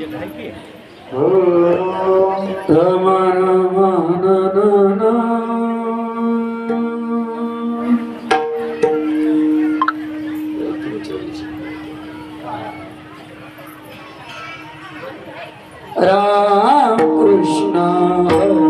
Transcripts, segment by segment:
যেটা হয় কি राम कृष्ण।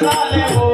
झाले हो.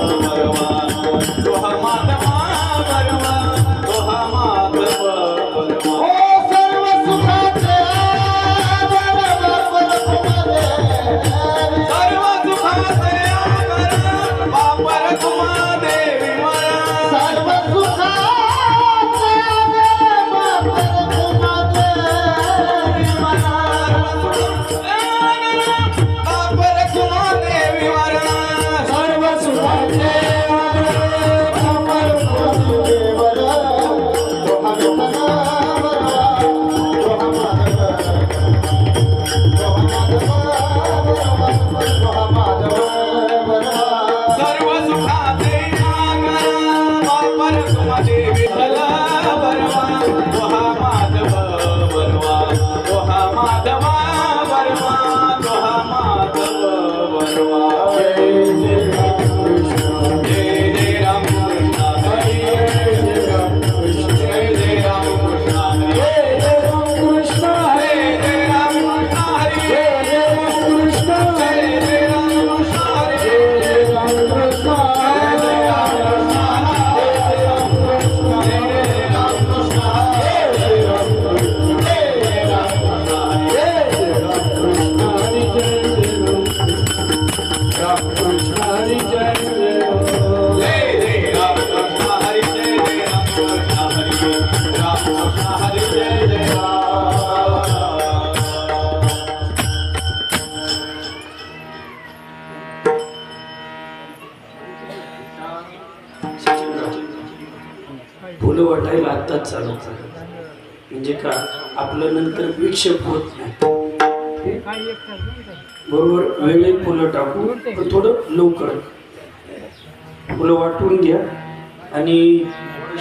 सर्व सुखाचे फुलं वाटायला आत्ताच चालू म्हणजे का आपलं नंतर विक्षेप होत नाही. बरोबर वेळेत फुलं टाकू. थोडं लवकर. फुलं वाटून घ्या आणि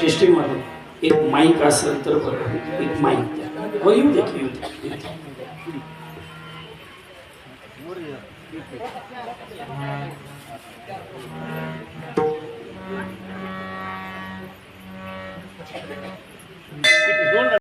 सिस्टीममध्ये एक माईक असेल तर बरं. एक माईक द्या. हो येऊ द्या की, येऊ द्या,